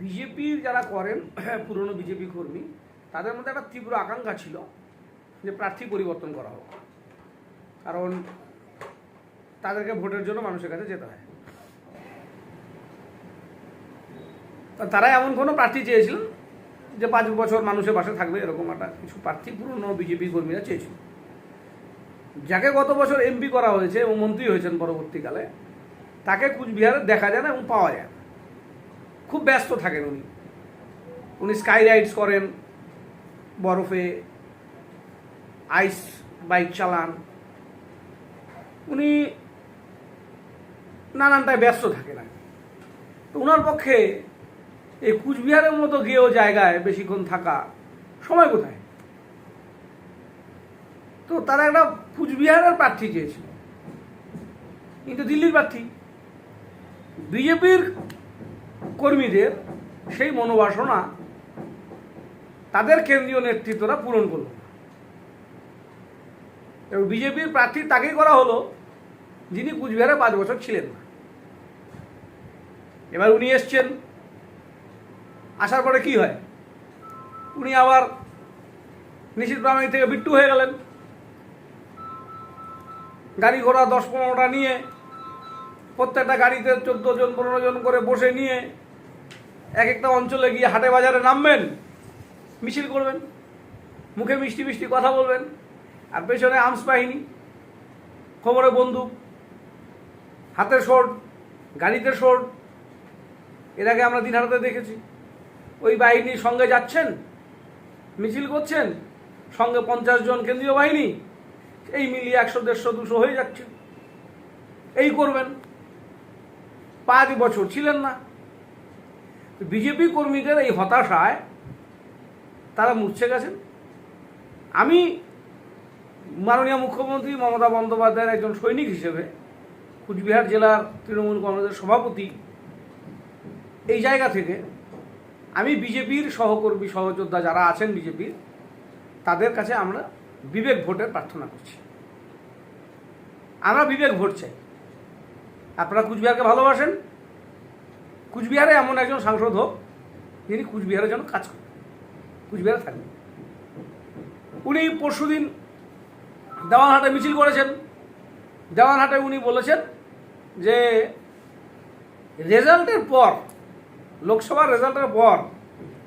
বিজেপির যারা করেন, পুরনো বিজেপি কর্মী, তাদের মধ্যে একটা তীব্র আকাঙ্ক্ষা ছিল যে প্রার্থী পরিবর্তন করা হোক। কারণ তাদেরকে ভোটের জন্য মানুষের কাছে যেতে হয়। তারা এমন কোনো প্রার্থী চেয়েছিলেন যে পাঁচ বছর মানুষের পাশে থাকবে, এরকম একটা কিছু প্রার্থী পুরনো বিজেপি কর্মীরা চেয়েছিল। যাকে গত বছর এমপি করা হয়েছে এবং মন্ত্রী হয়েছেন পরবর্তীকালে, তাকে কুচবিহারে দেখা যায় না এবং পাওয়া যায় খুব ব্যস্ত থাকেন উনি। উনি স্কাই রাইডস করেন, বরফে, আইস বাইক চালান। উনি নানানটায় ব্যস্ত থাকেন আর তো ওনার পক্ষে এই কুচবিহারের মতো গিয়েও জায়গায় বেশিক্ষণ থাকা সময় কোথায়? তো তারা একটা কুচবিহারের প্রার্থী চেয়েছিল। কিন্তু দিল্লির প্রার্থী। বিজেপির কর্মীদের সেই মনোবাসনা তাদের কেন্দ্রীয় নেতৃত্বরা পূরণ করল। এবং বিজেপির প্রার্থী তাকেই করা হলো যিনি কুচবিহারে পাঁচ বছর ছিলেন না। এবার উনি এসছেন, আসার পরে কি হয়? উনি আবার নিশিত প্রামাণিক থেকে বিট্টু হয়ে গেলেন। গাড়ি ঘোড়া দশ পনেরোটা নিয়ে, প্রত্যেকটা গাড়িতে চোদ্দ জন, পনেরো জন করে বসে নিয়ে এক একটা অঞ্চলে গিয়ে হাটে বাজারে নামবেন, মিছিল করবেন, মুখে মিষ্টি মিষ্টি কথা বলবেন, আর পেছনে আর্মস বাহিনী খবরে বন্দুক হাতে শোট গাড়িতে শোট এর আগে আমরা দিন দিনহাটাতে দেখেছি। ওই বাহিনীর সঙ্গে যাচ্ছেন, মিছিল করছেন, সঙ্গে পঞ্চাশ জন কেন্দ্রীয় বাহিনী, এই মিলিয়ে একশো, দেড়শো, দুশো হয়ে যাচ্ছে। এই করবেন। পাঁচ বছর ছিলেন না। বিজেপি কর্মীদের এই হতাশায় তারা মূর্ছে গেছেন। আমি মাননীয় মুখ্যমন্ত্রী মমতা বন্দ্যোপাধ্যায়ের একজন সৈনিক হিসেবে কুচবিহার জেলার তৃণমূল কংগ্রেসের সভাপতি এই জায়গা থেকে আমি বিজেপির সহকর্মী, সহযোদ্ধা যারা আছেন বিজেপির, তাদের কাছে আমরা বিবেক ভোটের প্রার্থনা করছি। আমরা বিবেক ভোট চাই। আপনারা কুচবিহারকে ভালোবাসেন। কুচবিহারে এমন একজন সাংসদ হোক, যিনি কুচবিহারের জন্য কাজ করেন। কুচবিহারে থাকবেন। উনি পরশুদিন দেওয়ানহাটে মিছিল করেছেন। দেওয়ানহাটে উনি বলেছেন যে, রেজাল্টের পর, লোকসভার রেজাল্টের পর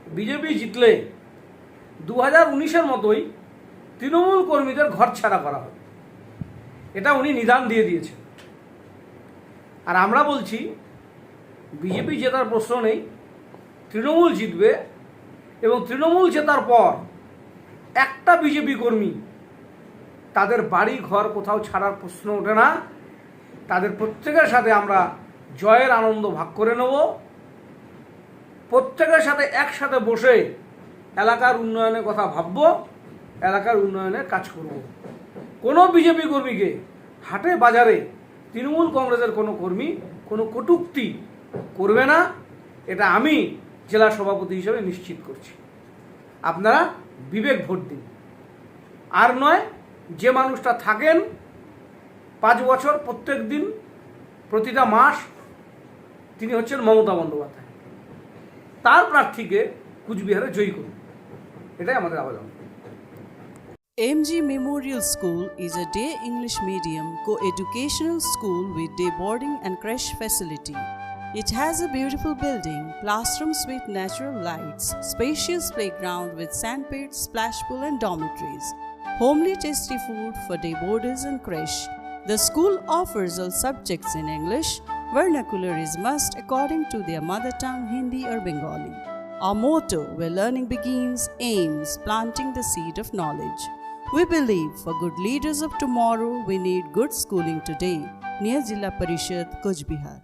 বিজেপি জিতলে দু হাজার উনিশের মতোই তৃণমূল কর্মীদের ঘর ছাড়া করা হবে। এটা উনি নিদান দিয়ে দিয়েছেন। আর আমরা বলছি বিজেপি জেতার প্রশ্ন নেই, তৃণমূল জিতবে এবং তৃণমূল জেতার পর একটা বিজেপি কর্মী তাদের বাড়ি ঘর কোথাও ছাড়ার প্রশ্ন ওঠে না। তাদের প্রত্যেকের সাথে আমরা জয়ের আনন্দ ভাগ করে নেব। প্রত্যেকের সাথে একসাথে বসে এলাকার উন্নয়নের কথা ভাবব, এলাকার উন্নয়নের কাজ করব। কোনো বিজেপি কর্মীকে হাটে বাজারে তৃণমূল কংগ্রেসের কোনো কর্মী, কোনো কটূক্তি করবে না, এটা আমি জেলা সভাপতি হিসেবে নিশ্চিত করছি। আপনারা বিবেক ভোট দিন। আর নয়, যে মানুষটা থাকেন, পাঁচ বছর প্রত্যেক দিন, প্রতিটা মাস, তিনি হচ্ছেন মমতা বন্দ্যোপাধ্যায়। তার প্রার্থীকে কুচবিহারে জয়ী করুন। এটাই আমাদের আবেদন। MG Memorial School is a day English medium co-educational school with day boarding and creche facility. It has a beautiful building, classrooms with natural lights, spacious playground with sandpit, splash pool and dormitories, homely tasty food for day boarders and creche. The school offers all subjects in English. Vernacular is must according to their mother tongue Hindi or Bengali. Our motto, where learning begins, aims planting the seed of knowledge. We believe for good leaders of tomorrow, we need good schooling today. Near Jilla Parishad, Kuch Bihar.